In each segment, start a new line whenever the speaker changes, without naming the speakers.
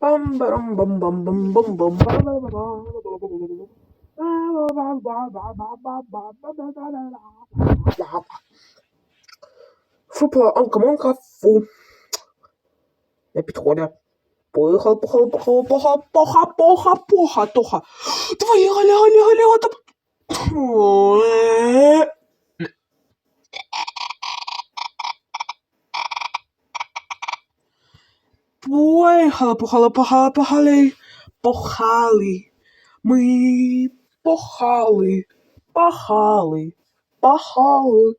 Бам барам бам бам бам бам бам Фупла, анка монка, фу. Не підходить. Поїхали, похали, похали, поха, поха, поха, поха, тоха. Твої галя, галя, галя, та... Ой. Поїхали, похали, похали, похали. Ми похали, пахали, пахали.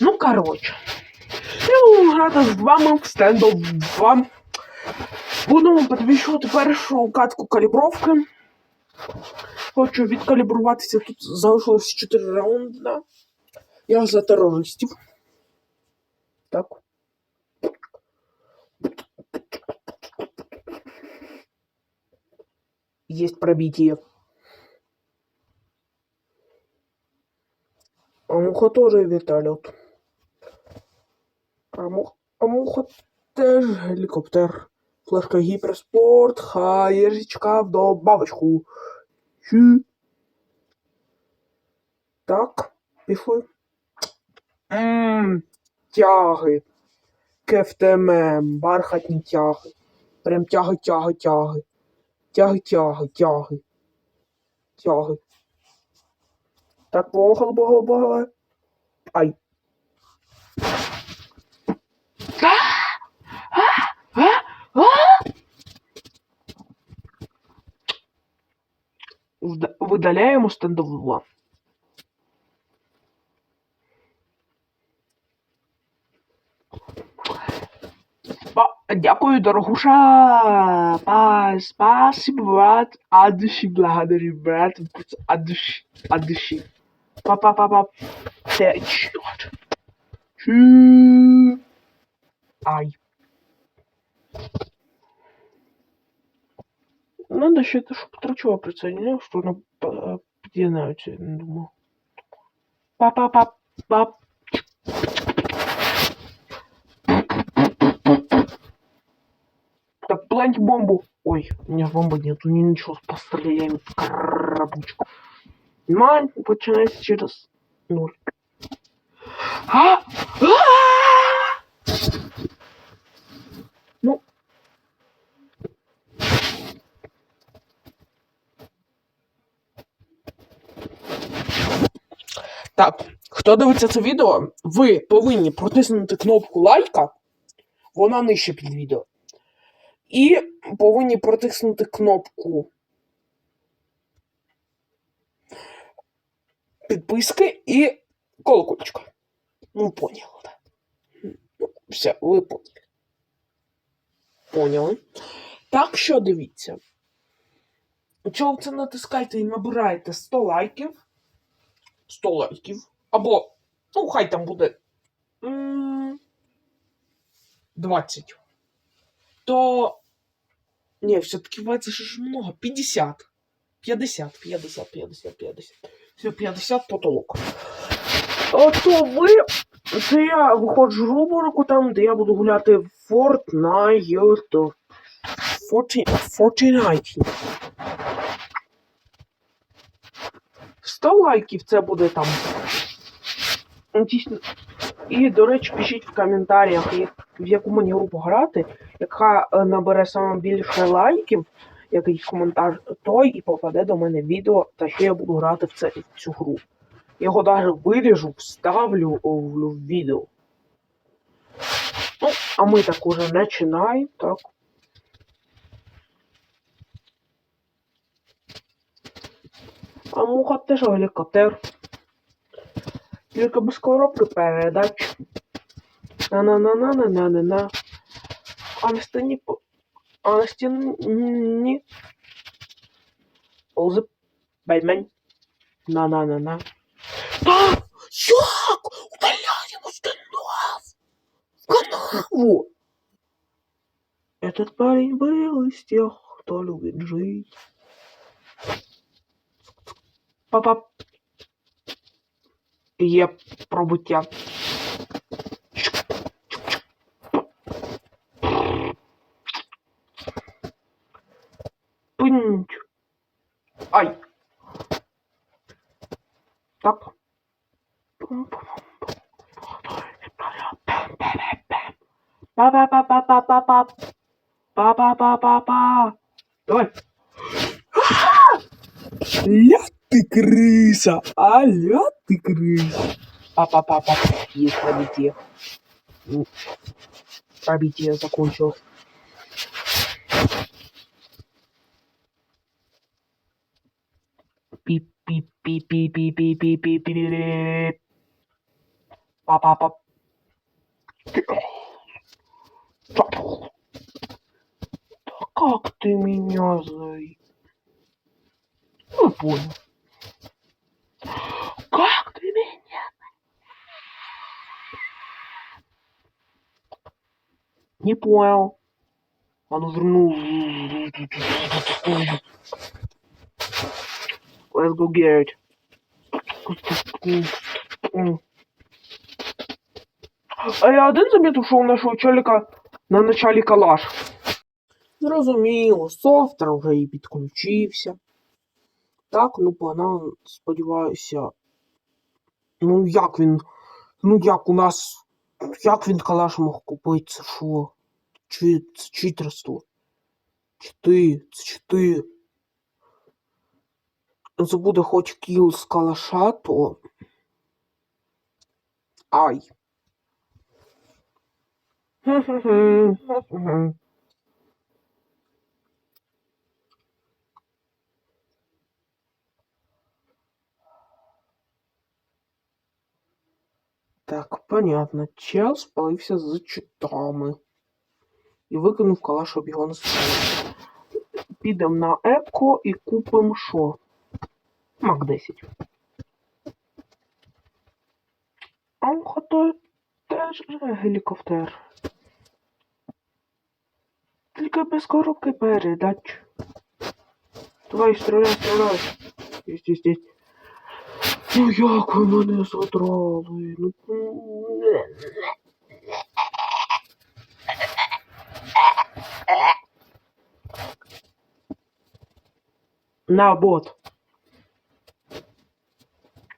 Ну, коротше. Я буду грати з вами в стендов 2. Будемо підвищувати першу катку калібровки. Хочу відкалібруватися. Тут залишилось 4 раунди. Я за терористів. Так. Есть пробитие. А муха тоже вертолет. А муха, а муха теж гелікоптер. Флешка гіперспорт, хаєрічка в добавочку. Хі. Так, пішли. Ммм, тяги. КФТМ, бархатні тяги. Прям тяги, тяги, тяги. Тяги, тяги, тяги. Тяги. Так, погали, погали, погали. Ай. Видаляємо стендову 2. Спа- Дякую, дорогуша. Па, спасибо, брат. От души благодарю, брат. От души. От души. Па-па-па-па. Черт. Ай. Надо ще это, чтобы трачок приценил, что она подъединаются, я не думаю. Па-па-па-па. Так, планьте бомбу. Ой, у меня бомбы нету, ни ничего, постреляем в коробочку. Мань, починается через ноль. А! А! Ну. Так, хто дивиться це відео, ви повинні протиснути кнопку лайка, вона нижче під відео. І повинні протиснути кнопку підписки і колокольчика. Ну, поняли? Ну, все, ви поняли. Поняли. Так що дивіться. Ви це натискаєте і набираєте 100 лайків. 100 лайків. Або, ну, хай там буде. 20. То. Ні, все-таки 20 ж много. 50. 50, 50, 50, 50. Все, 50 потолок. А то ви. Це я виходжу в рубрику там, де я буду гуляти в Fortnite. Fortnite. 100 лайків це буде там. І, до речі, пишіть в коментарях, в яку мені групу грати, яка е, набере саме більше лайків, якийсь коментар, той і попаде до мене відео, та що я буду грати в, це, в цю гру. Його навіть виріжу, вставлю в відео. Ну, а ми так уже починаємо, так. А муха теж гелікоптер. Тільки без коробки передач. На-на-на-на-на-на-на-на. А на стіні... А на стіні... Ползи. Байтмен. На-на-на-на. А! Як? Удаляємо стендов! В канаву! Этот парень был из тех, кто любит жить. Па-па. Є пробуття. Пинь. Ай. Так. Па-па-па-па-па-па. Па-па-па-па-па. Давай. Ля ты крыса, аля ты крыса. Папа, папа, есть пробитие. Пробитие закончилось. пип пип пип пип пип пип пип пип пип па па па как ты меня за... Ну, понял. Как ты меня? Не понял. А ну верну. Let's go get it. А я один замітив, що у нашого челіка на началі калаш. Зрозуміло, софтер вже і підключився. Так, ну банан, сподіваюся. Ну як він. Ну як у нас. Як він калаш мог купити? Це що? Чи це читерство? Чи ти? Це чи ти? Це хоч кіл з калаша, то. Ай. Хе-хе-хе. Так, понятно. Чел спалився з читами. І викинув калаш, щоб його не спалити. Підемо на Епко і купимо що? Мак 10. А то теж гелікоптер. Тільки без коробки передач. Давай, стріляй, стріляй. Єсть, єсть, єсть. Ну як ви мене задрали? Ну. На бот.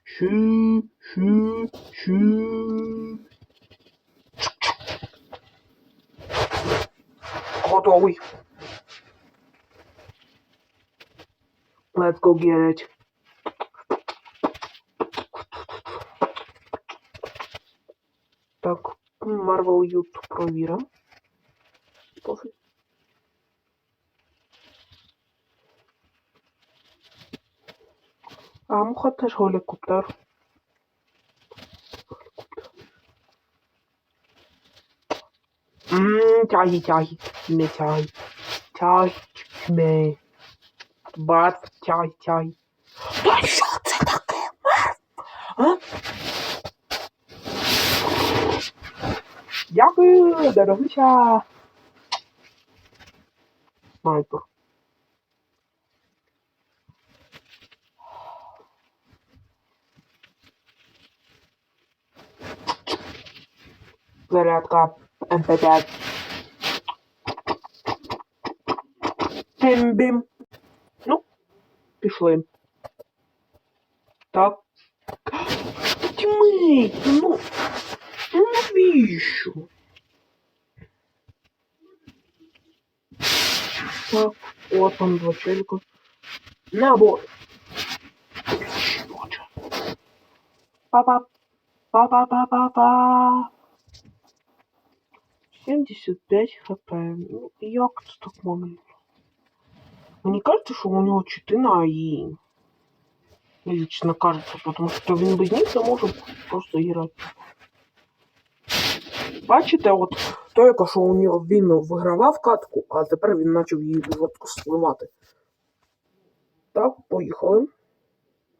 Щу, щу, щу. Готовий. Let's go get it. Так, Marvel Ют провіримо. Пофіг. А муха теж гелікоптер. Ммм, тяги, тяги. Не тяги. Тяги, не. Бат, тяги, тяги. Та що це таке? А? Дякую, дорогуся. Снайпер. Зарядка МП5. Бім-бім. Ну, пішли. Так. Тьми, ну, ну навіщо? Так, от там два челика. Набор. Чотири. Па-па. Па-па-па-па-па. 75 хп. Ну, як це так можна? Мені кажется, що у нього чити на АІ. Лично кажется, потому що він без них не може просто грати. Бачите, от той, що у нього він вигравав катку, а тепер він почав її жорстко сливати. Так, поїхали.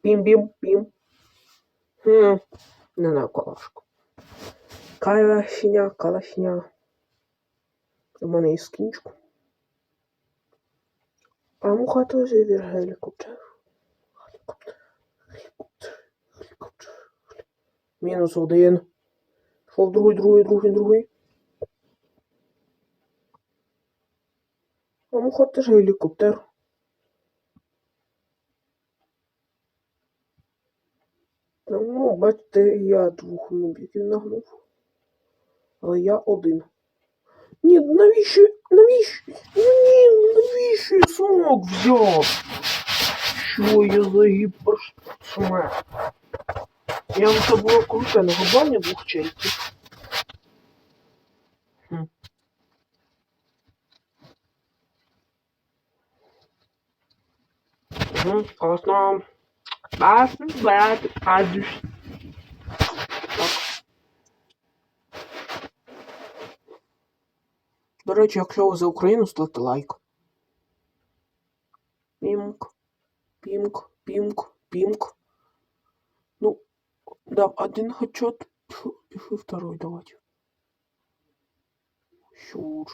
Пім-бім-пім. Хм, не знаю, калашку. Калашня, калашня. У мене є скінчку. А муха теж вір гелікоптер. Гелікоптер. Мінус один. Пішов другий, другий, другий, другий. Ну хоч теж гелікоптер. Ну, бачите, я двох нубіків нагнув. Але я один. Ні, навіщо? Навіщо? Ну ні, навіщо я смок взяв? Що я за гіперсмерть? Я це було круте на глобальні двох чайків. Угу, класно. Класно, брат. Так. До речі, якщо ви за Україну, ставте лайк. Пімк, пімк, пімк, пімк. Дав один хачот, пішли второй давати. Щур.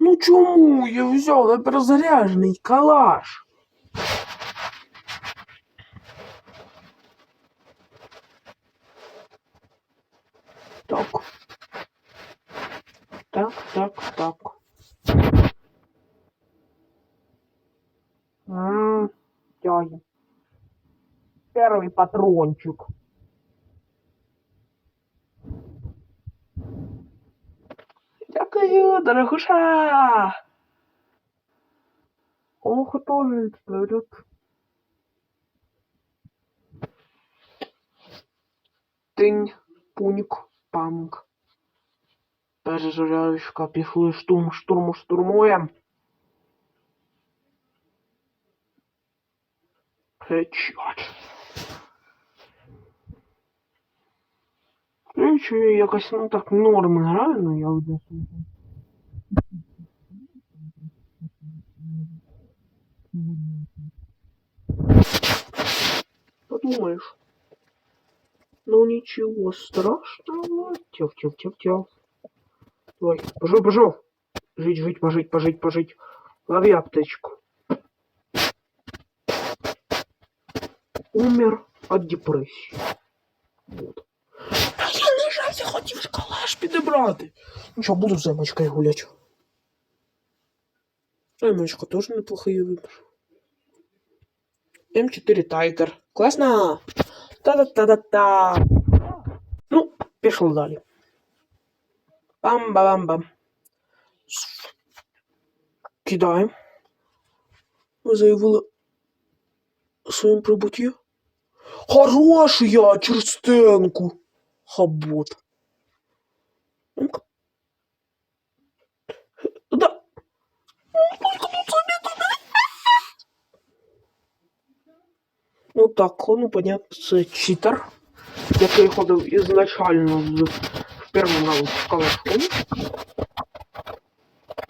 Ну чому я взяв перезаряжений калаш? Так. Так, так, так. Ммм, тяги. Первый патрончик. Дякую, дорогуша! Ох, тоже вперед. Тинь, пуньк, памк. Перезарядочка, пішли штурм, штурму, штурмуєм. Хедшот. Речі, якось ну так норм граю, я одне. Подумаешь. Ну ничего страшного. Тяв, тяв, тяв, тяв. Давай, пожал, пожал. Жить, жить, пожить, пожить, пожить. Лови аптечку. Умер от депрессии. Не жаль, калаш підібрати. Ну буду з Емочкою гулять. Емочка теж неплохий вибір. М4 Тайгер. Класно! Та-да-та-да-та. Ну, пішов далі. Бам-бам-бам. Кидаємо. Ви заявили своїм прибутті. Хорош я через стенку. Хабот. Ну так, ну понятно, це читер, який ходив ізначально з в раунді з калашком.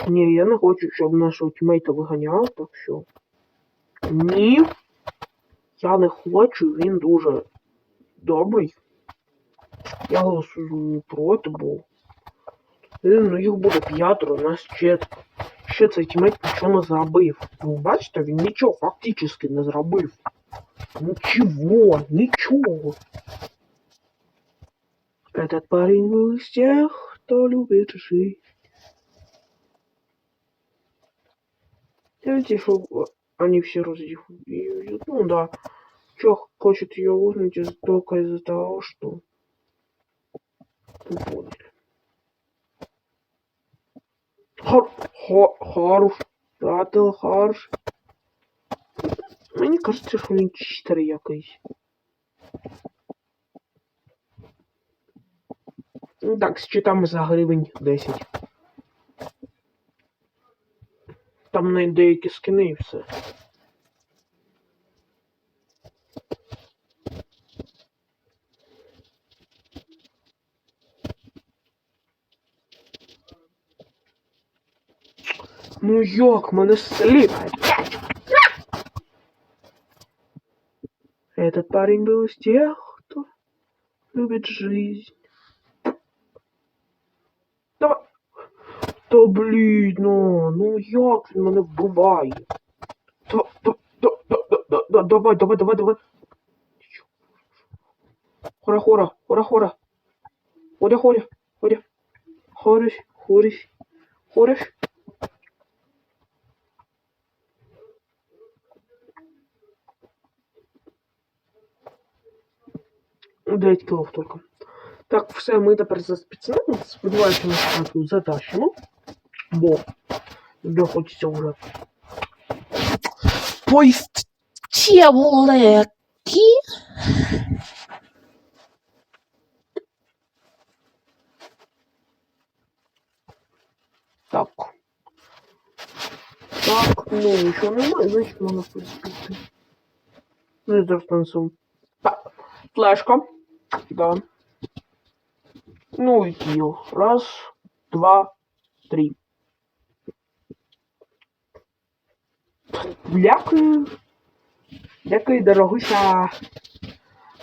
Ні, я не хочу, щоб нашого тімейта виганяв, так що. Ні. Я не хочу, він дуже добрий. Я голосую проти, бо ну, їх буде п'ятеро, нас ще, ще цей тімейт нічого не зробив. Ну, бачите, він нічого фактично не зробив. Ничего, ничего. Этот парень был из тех, кто любит жить. Видите, что они все раздефуют. Ну да. Чё хочет ее узнать из- только из-за того, что... Вы поняли. Хор... Хор... Хорош. Рател хорош. Мені кажеться, що він читер якийсь. Ну так, считаємо за гривень 10. Там не деякі скини і все. Ну як мене сліпать? Этот парень был из тех, кто любит жизнь. Давай. Та блін, ну, ну як він мене вбиває? Та, та, та, та, та, та, та, давай, давай, давай, давай. Хора, хора, хора, хора. Хоря, хоря, хоря. Хориш, хориш, хориш. Дев'ять кілов тільки. Так, все, ми тепер за спецназом. Сподіваюся, ми спочатку затащимо. Бо вже хочеться вже.
Поїзд Чевлеки.
Так. Так, ну нічого немає, значить можна приступити. Ну і зараз танцюємо. Так, флешка. Да. Ну і кіл. Раз, два, три. Дякую. Дякую, дорогуся.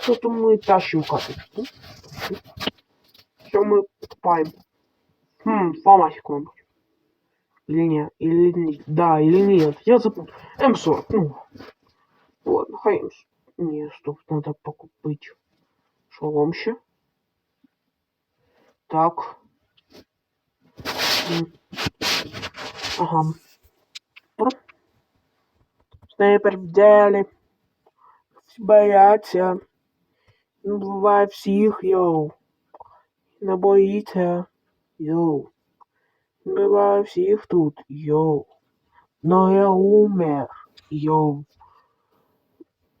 Що то ми тащимо карточку? Що ми покупаємо? Хм, фамасику, мабуть. Или нет, или не, да, или нет. Я запутал. М40, ну. Ладно, хай М40. Не, стоп, надо покупить шолом ще. Так. Ага. Снайпер в деле. Всі бояться. Не буває всіх, йоу. Не боїться. Йоу. Буває всіх тут, йоу. Но я умер, йоу.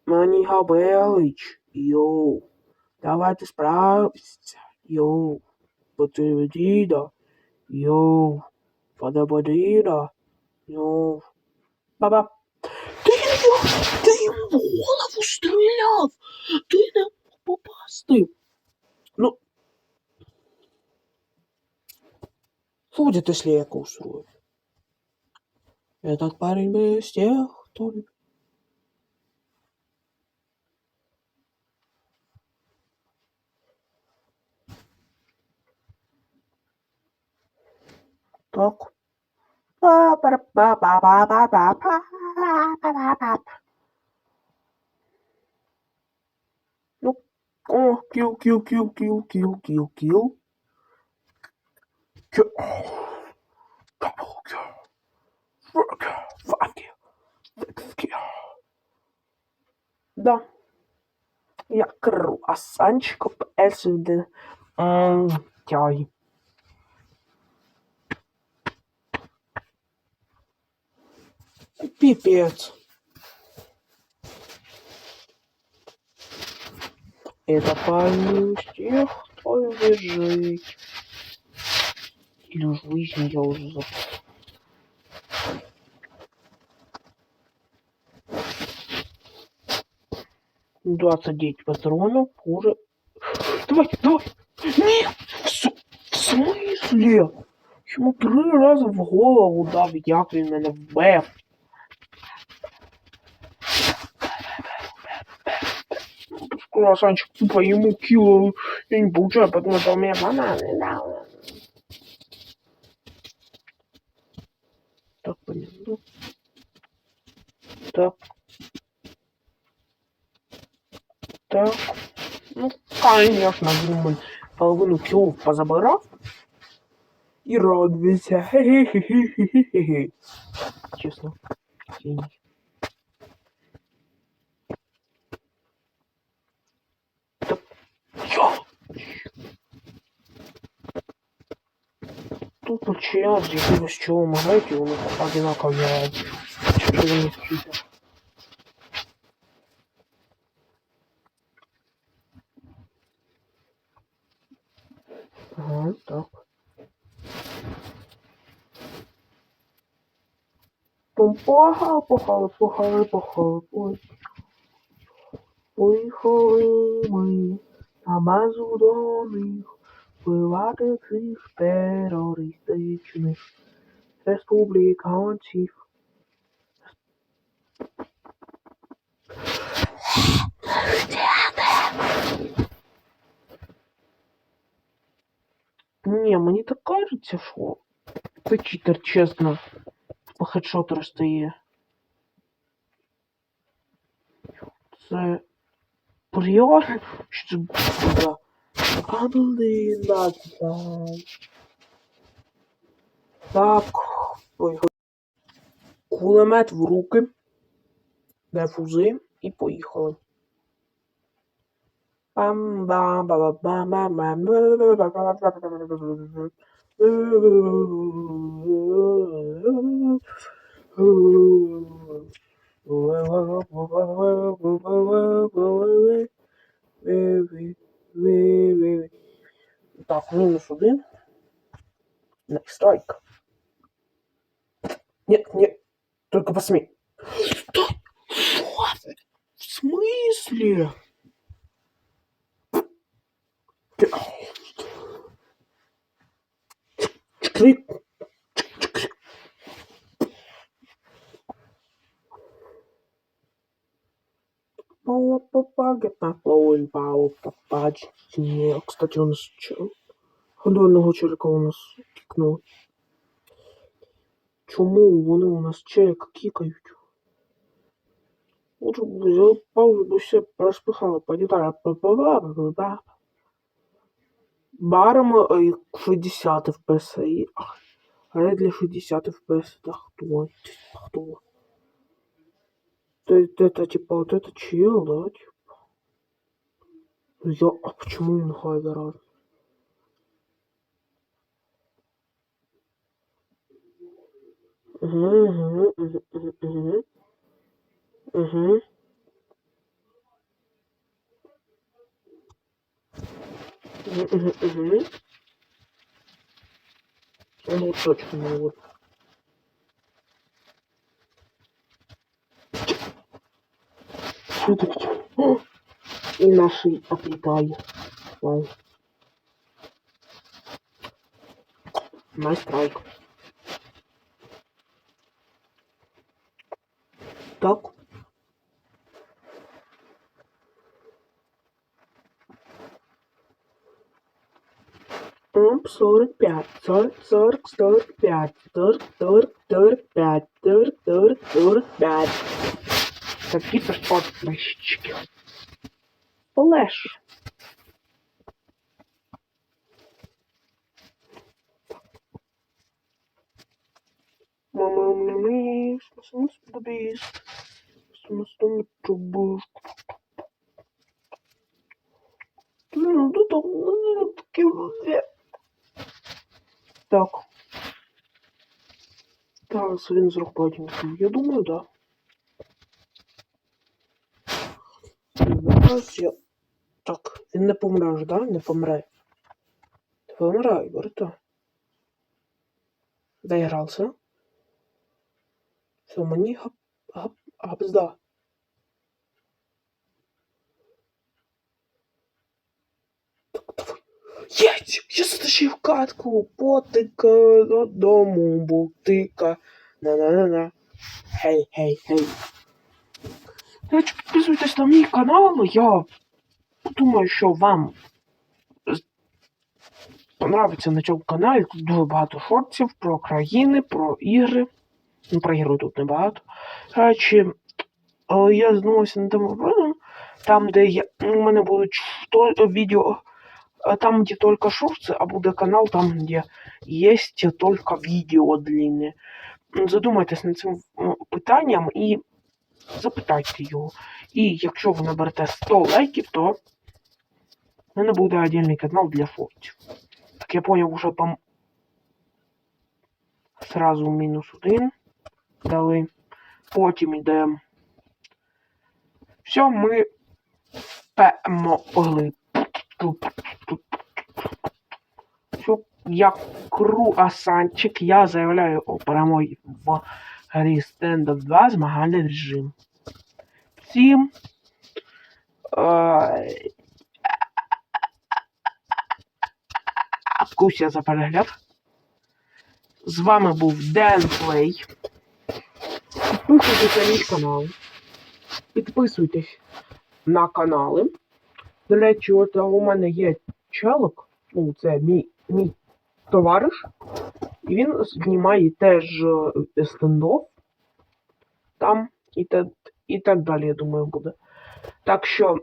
Мені Габелич, йоу. Давайте справимося, йоу. Подивіться, йоу. Подободіда, йоу. Баба. Ти йому, ти йому в голову стріляв. Ти не мог попасти. Ну. Будет, если я это устрою. Этот парень был из тех, кто... любит. Так. Ну, о, кил, кил, кил, кил, кил, кил, кил. Kill. Double kill. Four kill. Five kill. Six kill. Да. Я круассанчик сюди. Тяй. Пипец. Это из тех, кто бежит. Или уж выяснил, я уже забыл. Двадцать девять патронов уже. Давай, давай! Нет! В, в смысле? Чому три рази в голову дав, як він мене вбив? Круассанчик тупо ему кило я не получаю, потому что у меня бананы. Да. Так, понятно. Так. Так. Ну, конечно, думаю, половину килов позабрав. И радуйся. Честно. Гений. Тут начинаем с якогось чого магають, і вони одинаково грають. Що вони. Ага, так. Пом- Погали, погали, погали, погали, ой. Поїхали ми на базу до них вбивати цих терористичних республіканців. Ні, мені так кажеться, що ти читер, чесно, по хедшоту розстає. Це Реально? Що це блин, да, да. Так. Ой. Кулемет в руки. Де фузи і поїхали. Бам бам ба ба бам бам Так, мінус один. Strike. Нет, нет, только посмей. Что? Что? В смысле? Чик-чик. Get my flowing, пау-па-па. Ні, кстати, у нас чё? Годинного челика у нас кікнули. Чому вони у нас челика кікають? Лучше б взяли паузу, бо все розпихали по деталям. Ба-ба-ба-ба-ба. Баром е, 60 FPS. і- ах, Але для 60 FPS, да кто? Кто? Это, это типа вот это чел, да? Типа. Я, а почему он хайдер Угу, угу, угу, угу, угу. Угу. Угу, угу, угу. Точно не вот. О! И наши отлетали. Вау. Найс страйк. Так. Оп, 45, 40, 40, 45, 40, 40, 45, 40, 40, 45. Такі то ж подписчики. Олеш. Мама, у меня мисс, смысл добис. Смысл Так. Зараз він зробить. Я думаю, да. Зараз я... Так, він не помре да? Не помре. Ти помирай, Берта. Доигрался. Все, мені гап... гап... Так, давай. Єть! Я затащив катку, потика додому, бутика. На-на-на-на. Гей, гей, гей. До підписуйтесь на мій канал. Я думаю, що вам понравиться на цьому каналі. Тут дуже багато шортів про країни, про ігри. Ну, про ігри тут небагато. До речі, е, я звернувся на тему вопросом, там, де я, у мене будуть відео, там, где только шорты, а буде канал, там, где есть только відео длинне. Задумайтесь над цим питанням і запитайте його. І якщо ви наберете 100 лайків, то в мене буде отдельний канал для шортів. Так я поняв, уже пом... Сразу мінус один дали. Потім йде. Все, ми перемогли. Все, я круасанчик, я заявляю о перемогі в грі Stand Up 2 змагальний режим. Всім. Е, Куся за перегляд. З вами був Ден Плей. Підписуйтесь на мій канал. Підписуйтесь на канали. До речі, от у мене є челик. Ну, це мій, мій товариш. І він знімає теж е, стендов. Там і, те, і так далі, я думаю, буде. Так що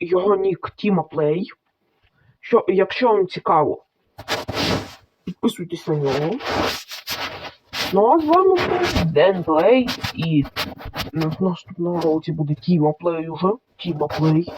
його нік Тіма Плей. Що, якщо вам цікаво, підписуйтесь на нього. Ну а з вами Денплей Ден Плей і в наступному році буде Тіма Плей уже. Тіма Плей.